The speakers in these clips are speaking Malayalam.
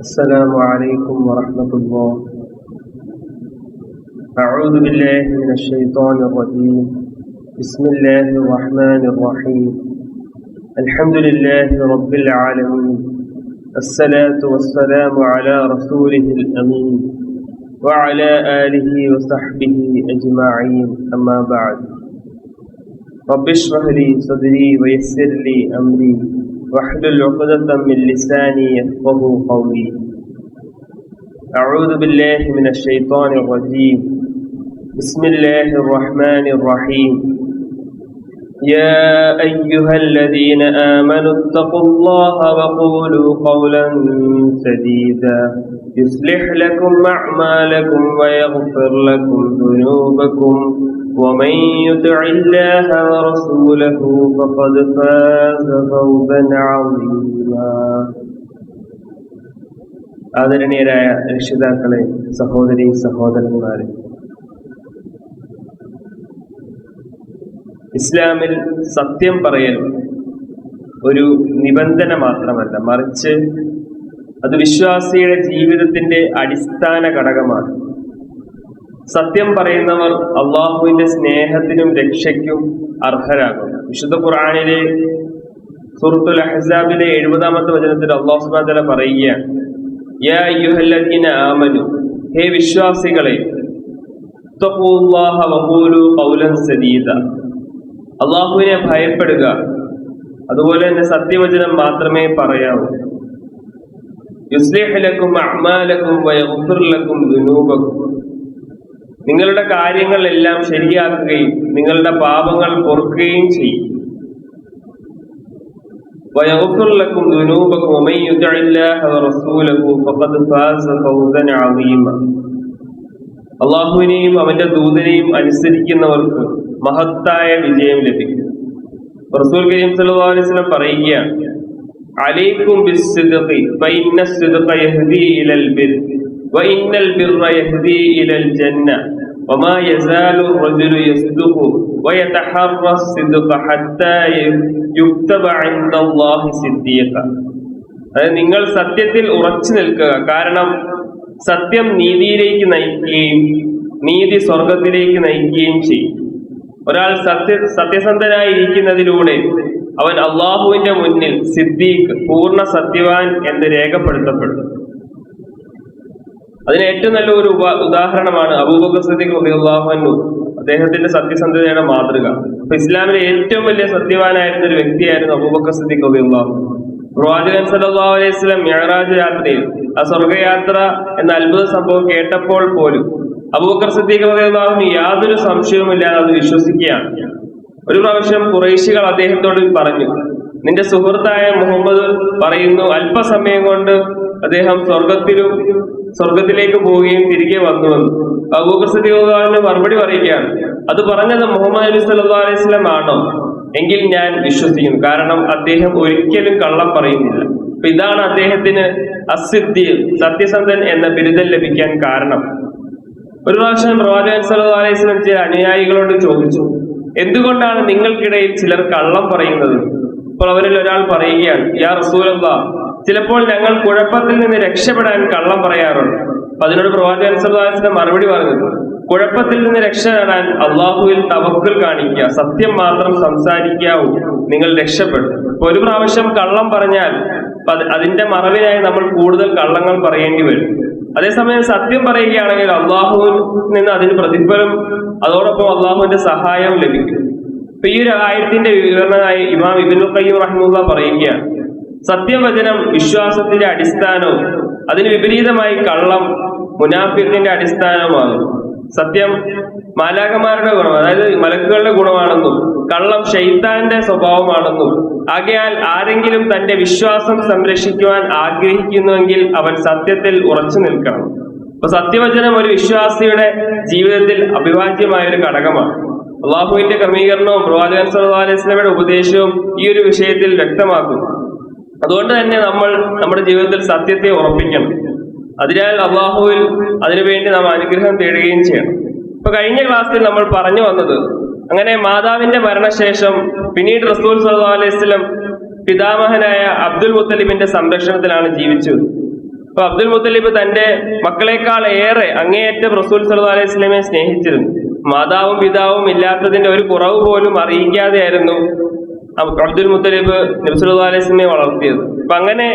السلام عليكم ورحمة الله. أعوذ بالله من الشيطان الرجيم. بسم الله الرحمن الرحيم. الحمد لله رب العالمين. الصلاة والسلام على رسوله الأمين وعلى آله وصحبه أجمعين. أما بعد. رب اشرح لي صدري ويسر لي أمري. واحلل عقدة من لساني يفقه قولي. أعوذ بالله من الشيطان الرجيم. بسم الله الرحمن الرحيم. يا أيها الذين آمنوا اتقوا الله وقولوا قولا سديدا يصلح لكم أعمالكم ويغفر لكم ذنوبكم ومن يطع الله ورسوله فقد فاز فوزا عظيما ആദരണീയരായ രക്ഷിതാക്കളെ സഹോദരി സഹോദരന്മാരെ ഇസ്ലാമിൽ സത്യം പറയൽ ഒരു നിബന്ധന മാത്രമല്ല. മറിച്ച് അത് വിശ്വാസിയുടെ ജീവിതത്തിന്റെ അടിസ്ഥാന ഘടകമാണ്. സത്യം പറയുന്നവർ അള്ളാഹുവിന്റെ സ്നേഹത്തിനും രക്ഷയ്ക്കും അർഹരാകും. വിശുദ്ധ ഖുർആാനിലെ സുഹൃത്തുൽ അഹസാബിലെ എഴുപതാമത്തെ വചനത്തിൽ അള്ളാഹു സുബാദല പറയുകയാണ് യാ ആമനു ഹേ വിശ്വാസികളെ സദീദ. അള്ളാഹുവിനെ ഭയപ്പെടുക. അതുപോലെ തന്നെ സത്യവചനം മാത്രമേ പറയാവൂ. യുസ്ലിഹലക്കും അഹ്മാലക്കും വയഹുലക്കും ദുനൂബക്കും. നിങ്ങളുടെ കാര്യങ്ങളെല്ലാം ശരിയാക്കുകയും നിങ്ങളുടെ പാപങ്ങൾ പൊറുക്കുകയും ചെയ്യും. വയഹുലക്കും ദുനൂബക്കും അള്ളാഹുവിനെയും അവന്റെ ദൂതനെയും അനുസരിക്കുന്നവർക്ക് മഹത്തായ വിജയം ലഭിക്കും റസൂൽ കരീം സല്ലല്ലാഹു അലൈഹി വസല്ലം പറയുകയാണ് അലൈക്കും ബിസ്സിദ്ഖി ഫഇന്ന الصدق يهدي الى البر وإن البر يهدي إلى الجنة وما يزال الرجل يصدق ويتحرى الصدق حتى يكتب عند الله صديقا അതായത് നിങ്ങൾ സത്യത്തിൽ ഉറച്ചു നിൽക്കുക കാരണം സത്യം നീതിയിലേക്ക് നയിക്കുകയും നീതി സ്വർഗത്തിലേക്ക് നയിക്കുകയും ചെയ്യും ഒരാൾ സത്യ സത്യസന്ധനായിരിക്കുന്നതിലൂടെ അവൻ അള്ളാഹുവിന്റെ മുന്നിൽ സിദ്ദീഖ് പൂർണ സത്യവാൻ എന്ന് രേഖപ്പെടുത്തപ്പെടും അതിന് ഏറ്റവും നല്ല ഒരു ഉദാഹരണമാണ് അബൂബക്കർ സിദ്ദീഖ് റളിയല്ലാഹു അദ്ദേഹത്തിന്റെ സത്യസന്ധതയുടെ മാതൃക. അപ്പൊ ഇസ്ലാമിലെ ഏറ്റവും വലിയ സത്യവാനായിരുന്ന ഒരു വ്യക്തിയായിരുന്നു അബൂബക്കർ സിദ്ദീഖ് റളിയല്ലാഹു പ്രവാചകൻ സല്ലല്ലാഹു അലൈഹി സ്വലം ഞായറാഴ്ച യാത്രയിൽ ആ സ്വർഗയാത്ര എന്ന അത്ഭുത സംഭവം കേട്ടപ്പോൾ പോലും അബൂബക്കർ സിദ്ദീഖ് റളിയല്ലാഹു യാതൊരു സംശയവുമില്ലാതെ അത് വിശ്വസിക്കുകയാണ്. ഒരു പ്രാവശ്യം കുറേശികൾ അദ്ദേഹത്തോട് പറഞ്ഞു നിന്റെ സുഹൃത്തായ മുഹമ്മദ് പറയുന്നു അല്പസമയം കൊണ്ട് അദ്ദേഹം സ്വർഗത്തിലും സ്വർഗത്തിലേക്ക് പോവുകയും തിരികെ വന്നുവെന്ന്. അബൂബക്കർ സിദ്ദീഖ് മറുപടി പറയുകയാണ് അത് പറഞ്ഞത് മുഹമ്മദ് അലി സല്ലല്ലാഹു അലൈഹി ആണോ? എങ്കിൽ ഞാൻ വിശ്വസിക്കുന്നു. കാരണം അദ്ദേഹം ഒരിക്കലും കള്ളം പറയുന്നില്ല. അപ്പൊ ഇതാണ് അദ്ദേഹത്തിന് അസിദ്ധി സത്യസന്ധൻ എന്ന ബിരുദം ലഭിക്കാൻ കാരണം. ഒരു പ്രാവശ്യം പ്രവാചകൻ വസല്ലം ചില അനുയായികളോട് ചോദിച്ചു എന്തുകൊണ്ടാണ് നിങ്ങൾക്കിടയിൽ ചിലർ കള്ളം പറയുന്നത്? അപ്പോൾ അവരിൽ ഒരാൾ പറയുകയാണ് യാ റസൂലല്ല ചിലപ്പോൾ ഞങ്ങൾ കുഴപ്പത്തിൽ നിന്ന് രക്ഷപ്പെടാൻ കള്ളം പറയാറുണ്ട്. അപ്പൊ അതിനോട് പ്രവാചകൻ വസല്ലം മറുപടി പറഞ്ഞു കുഴപ്പത്തിൽ നിന്ന് രക്ഷ നേടാൻ അള്ളാഹുവിൽ തവക്കൽ കാണിക്കുക സത്യം മാത്രം സംസാരിക്കാവൂ നിങ്ങൾ രക്ഷപ്പെടും. ഇപ്പൊ ഒരു പ്രാവശ്യം കള്ളം പറഞ്ഞാൽ അതിന്റെ മറവിനായി നമ്മൾ കൂടുതൽ കള്ളങ്ങൾ പറയേണ്ടി വരും. അതേസമയം സത്യം പറയുകയാണെങ്കിൽ അള്ളാഹുവിൽ നിന്ന് അതിന് പ്രതിഫലം അതോടൊപ്പം അള്ളാഹുവിന്റെ സഹായം ലഭിക്കും. ഇപ്പൊ ഈ ഒരു ആയത്തിന്റെ വിവരണമായി ഇമാം ഇബിനു കയ്യൂർ റഹ്മുള്ള പറയുകയാണ് സത്യവചനം വിശ്വാസത്തിന്റെ അടിസ്ഥാനവും അതിന് വിപരീതമായി കള്ളം മുനാഫിക്കിന്റെ അടിസ്ഥാനമാകും സത്യം മാലാകന്മാരുടെ ഗുണം അതായത് മലക്കുകളുടെ ഗുണമാണെന്നും കള്ളം ഷെയ്ത്താന്റെ സ്വഭാവമാണെന്നും ആകയാൽ ആരെങ്കിലും തന്റെ വിശ്വാസം സംരക്ഷിക്കുവാൻ ആഗ്രഹിക്കുന്നുവെങ്കിൽ അവൻ സത്യത്തിൽ ഉറച്ചു നിൽക്കണം. അപ്പൊ സത്യവചനം ഒരു വിശ്വാസിയുടെ ജീവിതത്തിൽ അഭിവാജ്യമായ ഒരു ഘടകമാണ്. അള്ളാഹുവിന്റെ ക്രമീകരണവും പ്രവാചകൻ വസല്ലമയുടെ ഉപദേശവും ഈ ഒരു വിഷയത്തിൽ വ്യക്തമാക്കുന്നു. അതുകൊണ്ട് തന്നെ നമ്മൾ നമ്മുടെ ജീവിതത്തിൽ സത്യത്തെ ഉറപ്പിക്കണം. അതിനാൽ അള്ളാഹുവിൽ അതിനുവേണ്ടി നാം അനുഗ്രഹം തേടുകയും ചെയ്യണം. ഇപ്പൊ കഴിഞ്ഞ ക്ലാസ്സിൽ നമ്മൾ പറഞ്ഞു വന്നത് അങ്ങനെ മാതാവിന്റെ മരണശേഷം പിന്നീട് റസൂൽ സല്ലു അലൈഹി വസല്ലം പിതാമഹനായ അബ്ദുൽ മുത്തലിബിന്റെ സംരക്ഷണത്തിലാണ് ജീവിച്ചത്. അപ്പൊ അബ്ദുൽ മുത്തലിബ് തന്റെ മക്കളെക്കാൾ ഏറെ അങ്ങേയറ്റം റസൂൽ സല്ലു അലൈഹി സ്വലമെ സ്നേഹിച്ചിരുന്നു. മാതാവും പിതാവും ഇല്ലാത്തതിന്റെ ഒരു കുറവ് പോലും അറിയിക്കാതെയായിരുന്നു അബ് അബ്ദുൽ മുത്തലിബ് നബ്സുല്ലാ അലൈഹി സ്വലമെ വളർത്തിയത്. അപ്പൊ അങ്ങനെ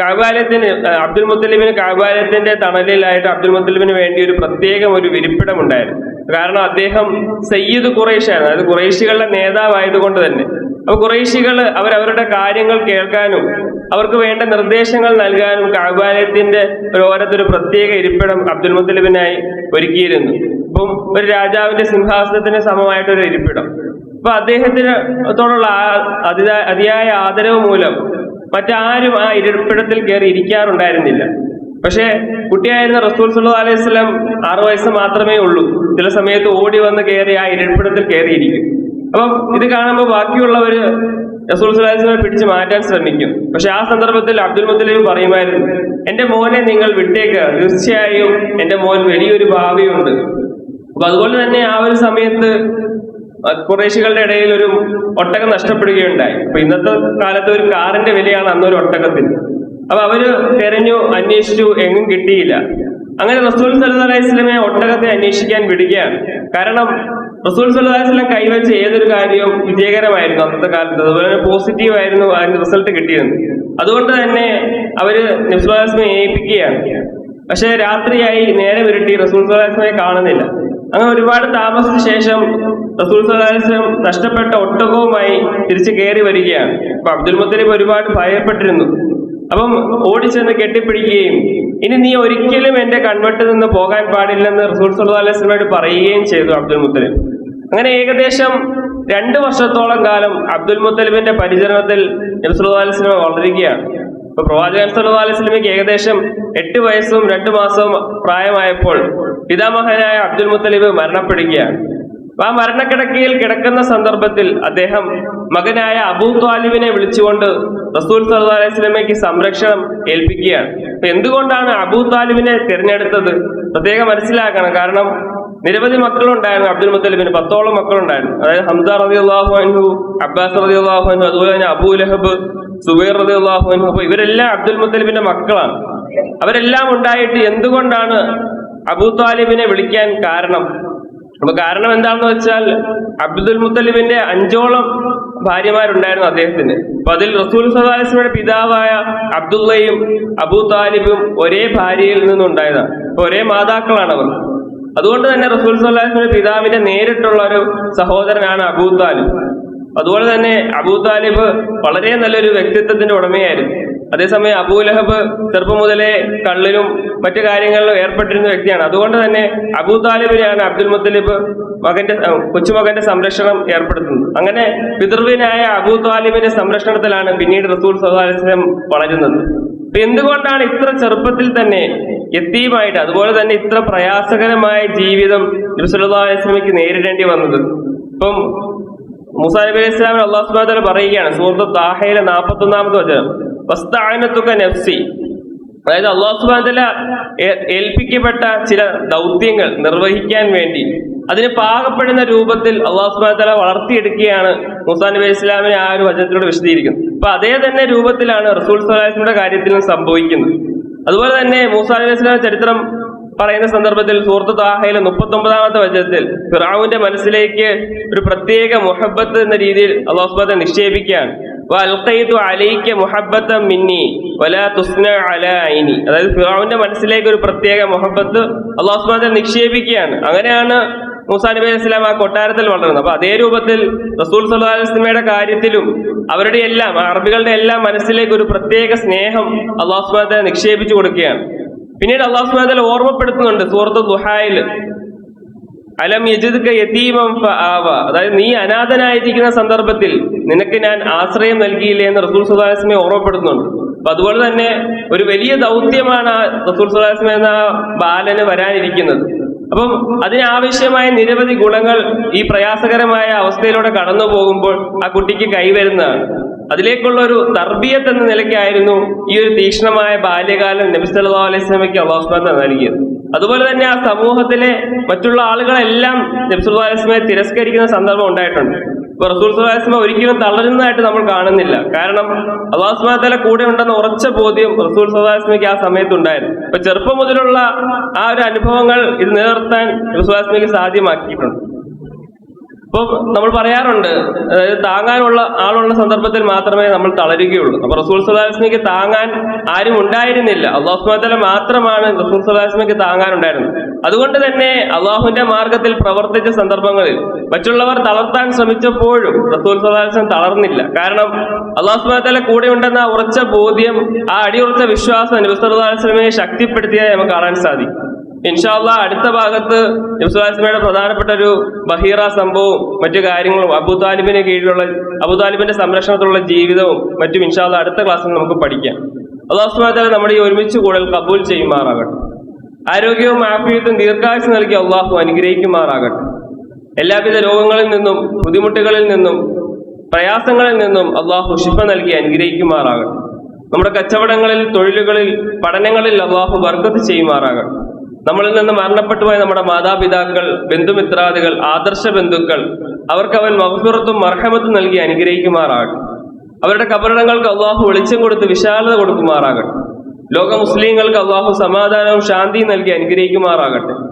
കാബാലയത്തിന് അബ്ദുൽ മുത്തലിബിന് കാബാലയത്തിന്റെ തണലിലായിട്ട് അബ്ദുൽ മുത്തലിബിന് വേണ്ടി ഒരു പ്രത്യേകം ഒരു വിരിപ്പിടം ഉണ്ടായിരുന്നു. കാരണം അദ്ദേഹം സയ്യിദ് കുറേശാണ് അതായത് ഖുറൈശികളുടെ നേതാവായതുകൊണ്ട് തന്നെ. അപ്പൊ കുറേശികൾ അവരവരുടെ കാര്യങ്ങൾ കേൾക്കാനും അവർക്ക് വേണ്ട നിർദ്ദേശങ്ങൾ നൽകാനും കാബാലയത്തിന്റെ ഓരത്തൊരു പ്രത്യേക ഇരിപ്പിടം അബ്ദുൽ മുത്തലിബിനായി ഒരുക്കിയിരുന്നു. ഇപ്പം ഒരു രാജാവിന്റെ സിംഹാസനത്തിന് സമമായിട്ടൊരു ഇരിപ്പിടം. അപ്പൊ അദ്ദേഹത്തിന് ത്തോടുള്ള ആ- അതിയാ- അതിയായ ആദരവ് മൂലം മറ്റാരും ആ ഇരിപ്പിടത്തിൽ കയറി ഇരിക്കാറുണ്ടായിരുന്നില്ല. പക്ഷേ കുട്ടിയായിരുന്ന റസൂൽ സുല്ലാ അലൈഹി സ്വലം ആറു വയസ്സ് മാത്രമേ ഉള്ളൂ. ചില സമയത്ത് ഓടി വന്ന് കയറി ആ ഇരിപ്പിടത്തിൽ കയറിയിരിക്കും. അപ്പം ഇത് കാണുമ്പോൾ ബാക്കിയുള്ളവർ റസൂൽ സ്വലമെ പിടിച്ച് മാറ്റാൻ ശ്രമിക്കും. പക്ഷെ ആ സന്ദർഭത്തിൽ അബ്ദുൽ മുത്തലിബ് പറയുമായിരുന്നു എന്റെ മോനെ നിങ്ങൾ വിട്ടേക്ക്. തീർച്ചയായും എന്റെ മോൻ വലിയൊരു ഭാവിയുണ്ട്. അപ്പൊ അതുപോലെ തന്നെ ആ ഒരു സമയത്ത് കുറേശികളുടെ ഇടയിൽ ഒരു ഒട്ടകം നഷ്ടപ്പെടുകയുണ്ടായി. അപ്പൊ ഇന്നത്തെ കാലത്ത് ഒരു കാറിന്റെ വിലയാണ് അന്നൊരു ഒട്ടകത്തിന്. അപ്പൊ അവർ തെരഞ്ഞു അന്വേഷിച്ചു എങ്ങും കിട്ടിയില്ല. അങ്ങനെ റസൂൽ സല്ലു അലൈഹി ഒട്ടകത്തെ അന്വേഷിക്കാൻ വിടുകയാണ്. കാരണം റസൂൽ സല്ലു അലൈഹി കൈവച്ച ഏതൊരു കാര്യവും വിജയകരമായിരുന്നു അന്നത്തെ കാലത്ത്. അതുപോലെ പോസിറ്റീവ് ആയിരുന്നു അതിന്റെ റിസൾട്ട് കിട്ടിയിരുന്നു അതുകൊണ്ട് തന്നെ അവർ നബ്സുലാസ്മെ ഏൽപ്പിക്കുകയാണ്. പക്ഷെ രാത്രിയായി നേരെ വിരട്ടി റസൂൽ സലാസ്മയെ കാണുന്നില്ല. അങ്ങനെ ഒരുപാട് താമസിച്ച ശേഷം റസൂൽ നഷ്ടപ്പെട്ട ഒട്ടകവുമായി തിരിച്ചു കയറി വരികയാണ്. അപ്പൊ അബ്ദുൽ മുത്തലിബ് ഒരുപാട് ഭയപ്പെട്ടിരുന്നു. അപ്പം ഓടിച്ചെന്ന് കെട്ടിപ്പിടിക്കുകയും ഇനി നീ ഒരിക്കലും എന്റെ കൺവെട്ടിൽ നിന്ന് പോകാൻ പാടില്ലെന്ന് റസൂൽ സല്ലു പറയുകയും ചെയ്തു അബ്ദുൽ മുത്തലിബ്. അങ്ങനെ ഏകദേശം രണ്ട് വർഷത്തോളം കാലം അബ്ദുൽ മുത്തലിബിന്റെ പരിചരണത്തിൽ നബി സല്ലല്ലാഹു അലൈഹി വസല്ലം വളരുകയാണ് ഇപ്പൊ പ്രവാചകൻ സല്ലല്ലാഹു അലൈഹി വസല്ലമയ്ക്ക് ഏകദേശം എട്ട് വയസ്സും രണ്ട് മാസവും പ്രായമായപ്പോൾ പിതാമഹനായ അബ്ദുൽ മുത്തലിബ് മരണപ്പെടുകയാണ്. ആ മരണക്കിടക്കയിൽ കിടക്കുന്ന സന്ദർഭത്തിൽ അദ്ദേഹം മകനായ അബൂ ത്വാലിബിനെ വിളിച്ചുകൊണ്ട് റസൂൽ സല്ലാ അലൈഹി സംരക്ഷണം ഏൽപ്പിക്കുകയാണ്. അപ്പൊ എന്തുകൊണ്ടാണ് അബൂ ത്വാലിബിനെ തിരഞ്ഞെടുത്തത്? പ്രത്യേകം മനസ്സിലാക്കണം. കാരണം നിരവധി മക്കളുണ്ടായിരുന്നു അബ്ദുൽ മുത്തലിബിന് പത്തോളം മക്കളുണ്ടായിരുന്നു. അതായത് ഹംസ റതി അള്ളാഹു അൻഹു അബ്ബാസ് റതി അള്ളാഹു അൻഹു അതുപോലെ തന്നെ അബൂ ലഹബ് സുബൈർ റതി അള്ളാഹു അൻഹു. അപ്പൊ ഇവരെല്ലാം അബ്ദുൽ മുത്തലിബിന്റെ മക്കളാണ്. അവരെല്ലാം ഉണ്ടായിട്ട് എന്തുകൊണ്ടാണ് അബൂ താലിബിനെ വിളിക്കാൻ കാരണം. അപ്പൊ കാരണം എന്താണെന്ന് വെച്ചാൽ അബ്ദുൽ മുത്തലിബിന്റെ അഞ്ചോളം ഭാര്യമാരുണ്ടായിരുന്നു അദ്ദേഹത്തിന്. അപ്പൊ അതിൽ റസൂൽ സദാലിസ്മയുടെ പിതാവായ അബ്ദുള്ളയും അബൂ താലിബും ഒരേ ഭാര്യയിൽ നിന്നുണ്ടായതാണ്. അപ്പൊ ഒരേ മാതാക്കളാണ് അവർ അതുകൊണ്ട് തന്നെ റസൂൽ സല്ലാഹിന്റെ പിതാവിന്റെ നേരിട്ടുള്ള ഒരു സഹോദരനാണ് അബൂ താലിബ് അതുപോലെ തന്നെ അബൂ താലിബ് വളരെ നല്ലൊരു വ്യക്തിത്വത്തിന്റെ ഉടമയായിരുന്നു. അതേസമയം അബൂലഹബ് ചെറുപ്പം മുതലേ കള്ളിലും മറ്റു കാര്യങ്ങളിലും ഏർപ്പെട്ടിരുന്ന വ്യക്തിയാണ്. അതുകൊണ്ട് തന്നെ അബൂ താലിബിനെയാണ് അബ്ദുൽ മുത്തലിബ് മകന്റെ കൊച്ചുമകന്റെ സംരക്ഷണം ഏർപ്പെടുത്തുന്നത്. അങ്ങനെ പിതൃവിനായ അബൂ താലിബിന്റെ സംരക്ഷണത്തിലാണ് പിന്നീട് റസൂൽ സദാലിസ്ലം വളരുന്നത്. അപ്പൊ എന്തുകൊണ്ടാണ് ഇത്ര ചെറുപ്പത്തിൽ തന്നെ എത്തിയുമായിട്ട് അതുപോലെ തന്നെ ഇത്ര പ്രയാസകരമായ ജീവിതം നബിസ്വല്ലാസ്ലമിക്ക് നേരിടേണ്ടി വന്നത്? ഇപ്പം മുസാ നബി അലൈഹി ഇസ്ലാമിന് അള്ളാഹു സുബാദ് പറയുകയാണ് സുഹൃത്ത് താഹയിലെ നാൽപ്പത്തി വചനം. നഫ്സി. അതായത് അള്ളാഹു ഏ- ഏൽപ്പിക്കപ്പെട്ട ചില ദൗത്യങ്ങൾ നിർവഹിക്കാൻ വേണ്ടി. അതിന് പാകപ്പെടുന്ന രൂപത്തിൽ അള്ളാഹു തആല വളർത്തിയെടുക്കുകയാണ് മുസാൻ നബി ഇസ്ലാമിനെ ആ ഒരു വചനത്തിലൂടെ വിശദീകരിക്കുന്നത്. അപ്പൊ അതേ തന്നെ രൂപത്തിലാണ് റസൂൽ സ്വലാസിന്റെ കാര്യത്തിലും സംഭവിക്കുന്നത്. അതുപോലെ തന്നെ മൂസാ നബി ഇസ്ലാം ചരിത്രം പറയുന്ന സന്ദർഭത്തിൽ സുഹൃത്ത് താഹയിലെ മുപ്പത്തി ഒമ്പതാമത്തെ വചനത്തിൽ ഫിറാവുന്റെ മനസ്സിലേക്ക് ഒരു പ്രത്യേക മുഹബത്ത് എന്ന രീതിയിൽ അള്ളാഹുസ്ബാദ നിക്ഷേപിക്കുകയാണ്. അതായത് ഫിറാവിന്റെ മനസ്സിലേക്ക് ഒരു പ്രത്യേക മുഹബത്ത് അള്ളാഹുസ്ബാദ നിക്ഷേപിക്കുകയാണ്. അങ്ങനെയാണ് മൂസാ നബി അലൈഹി സ്വലാം ആ കൊട്ടാരത്തിൽ വളർന്നത്. അപ്പൊ അതേ രൂപത്തിൽ റസൂൽ വസല്ലമയുടെ കാര്യത്തിലും അവരുടെ എല്ലാം അറബികളുടെ എല്ലാം മനസ്സിലേക്ക് ഒരു പ്രത്യേക സ്നേഹം അള്ളാഹുസ്ബാദ നിക്ഷേപിച്ചു കൊടുക്കുകയാണ്. പിന്നീട് അള്ളാഹു സുബ്ഹാനഹു ഓർമ്മപ്പെടുത്തുന്നുണ്ട് സൂറത്ത് ദുഹായിൽ. അലം യജിദ്ക യതീമം ആവ. അതായത് നീ അനാഥനായിരിക്കുന്ന സന്ദർഭത്തിൽ നിനക്ക് ഞാൻ ആശ്രയം നൽകിയില്ലേ എന്ന് റസൂൽ സുല്ലാസ്മെ ഓർമ്മപ്പെടുത്തുന്നുണ്ട്. അപ്പൊ അതുപോലെ തന്നെ ഒരു വലിയ ദൗത്യമാണ് ആ റസൂൽ സുഹാസ്മ എന്ന ബാലന് വരാനിരിക്കുന്നത്. അപ്പം അതിനാവശ്യമായ നിരവധി ഗുണങ്ങൾ ഈ പ്രയാസകരമായ അവസ്ഥയിലൂടെ കടന്നു പോകുമ്പോൾ ആ കുട്ടിക്ക് കൈവരുന്നതാണ് അതിലേക്കുള്ള ഒരു തർബിയത്ത് എന്ന നിലയ്ക്കായിരുന്നു ഈ ഒരു തീക്ഷണമായ ബാല്യകാലം നബി സല്ലല്ലാഹു അലൈഹി സ്വലമയ്ക്ക് അള്ളാഹു സുബ്ഹാനഹു തആല നൽകിയത്. അതുപോലെ തന്നെ ആ സമൂഹത്തിലെ മറ്റുള്ള ആളുകളെല്ലാം നബ്സുല്ലാസ്മയെ തിരസ്കരിക്കുന്ന സന്ദർഭം ഉണ്ടായിട്ടുണ്ട്. ഇപ്പൊ റസൂൽ സുല്ലാസ്മ ഒരിക്കലും തളരുന്നതായിട്ട് നമ്മൾ കാണുന്നില്ല. കാരണം അള്ളാഹുസ്മാത്തല കൂടെ ഉണ്ടെന്ന ഉറച്ച ബോധ്യം റസൂൽ സുഹാസ്മയ്ക്ക് ആ സമയത്ത് ഉണ്ടായിരുന്നു. ഇപ്പൊ ചെറുപ്പം മുതലുള്ള ആ ഒരു അനുഭവങ്ങൾ ഇത് നിലനിർത്താൻ റസൂലാസ്മയ്ക്ക് സാധ്യമാക്കിയിട്ടുണ്ട്. ഇപ്പൊ നമ്മൾ പറയാറുണ്ട് അതായത് താങ്ങാനുള്ള ആളുള്ള സന്ദർഭത്തിൽ മാത്രമേ നമ്മൾ തളരുകയുള്ളൂ. അപ്പൊ റസൂൽ സുല്ലാസ്മിക്ക് താങ്ങാൻ ആരും ഉണ്ടായിരുന്നില്ല. അള്ളാഹുസ്മാല മാത്രമാണ് റസൂൽ സുല്ലാസ്മിക്ക് താങ്ങാനുണ്ടായിരുന്നത്. അതുകൊണ്ട് തന്നെ അള്ളാഹുവിന്റെ മാർഗത്തിൽ പ്രവർത്തിച്ച സന്ദർഭങ്ങളിൽ മറ്റുള്ളവർ തളർത്താൻ ശ്രമിച്ചപ്പോഴും റസൂൽ സുല്ലാസ്ലം തളർന്നില്ല. കാരണം അള്ളാഹുസ്മാല കൂടെ ഉണ്ടെന്ന ഉറച്ച ബോധ്യം ആ അടിയുറച്ച വിശ്വാസം നബിസ്വല്ലാസ്ലമയെ ശക്തിപ്പെടുത്തിയായി നമുക്ക് കാണാൻ സാധിക്കും. ഇൻഷാല്ല അടുത്ത ഭാഗത്ത് നബ്സുലാസ്മയുടെ പ്രധാനപ്പെട്ട ഒരു ബഹീറ സംഭവവും മറ്റു കാര്യങ്ങളും അബുതാലിബിന് കീഴിലുള്ള അബുതാലിബിന്റെ സംരക്ഷണത്തിലുള്ള ജീവിതവും മറ്റും ഇൻഷാല്ല അടുത്ത ക്ലാസ്സിൽ നമുക്ക് പഠിക്കാം. അള്ളാഹുസ്മാല നമ്മുടെ ഈ ഒരുമിച്ച് കൂടൽ കബൂൽ ചെയ്യുമാറാകട്ടെ. ആരോഗ്യവും ആഫിയത്തും ദീർഘായുസ് നൽകി അള്ളാഹു അനുഗ്രഹിക്കുമാറാകട്ടെ. എല്ലാവിധ രോഗങ്ങളിൽ നിന്നും ബുദ്ധിമുട്ടുകളിൽ നിന്നും പ്രയാസങ്ങളിൽ നിന്നും അള്ളാഹു ശിഫ നൽകി അനുഗ്രഹിക്കുമാറാകട്ടെ. നമ്മുടെ കച്ചവടങ്ങളിൽ തൊഴിലുകളിൽ പഠനങ്ങളിൽ അള്ളാഹു വർഗത്ത് ചെയ്യുമാറാകട്ടെ. നമ്മളിൽ നിന്ന് മരണപ്പെട്ടുപോയ നമ്മുടെ മാതാപിതാക്കൾ ബന്ധുമിത്രാദികൾ ആദർശ ബന്ധുക്കൾ അവർക്ക് അവൻ മഹഫിറത്തും മർഹമത്തും നൽകി അനുഗ്രഹിക്കുമാറാകട്ടെ. അവരുടെ കബറിടങ്ങൾക്ക് അള്ളാഹു വെളിച്ചം കൊടുത്ത് വിശാലത കൊടുക്കുമാറാകട്ടെ. ലോക മുസ്ലിങ്ങൾക്ക് അള്ളാഹു സമാധാനവും ശാന്തിയും നൽകി അനുഗ്രഹിക്കുമാറാകട്ടെ.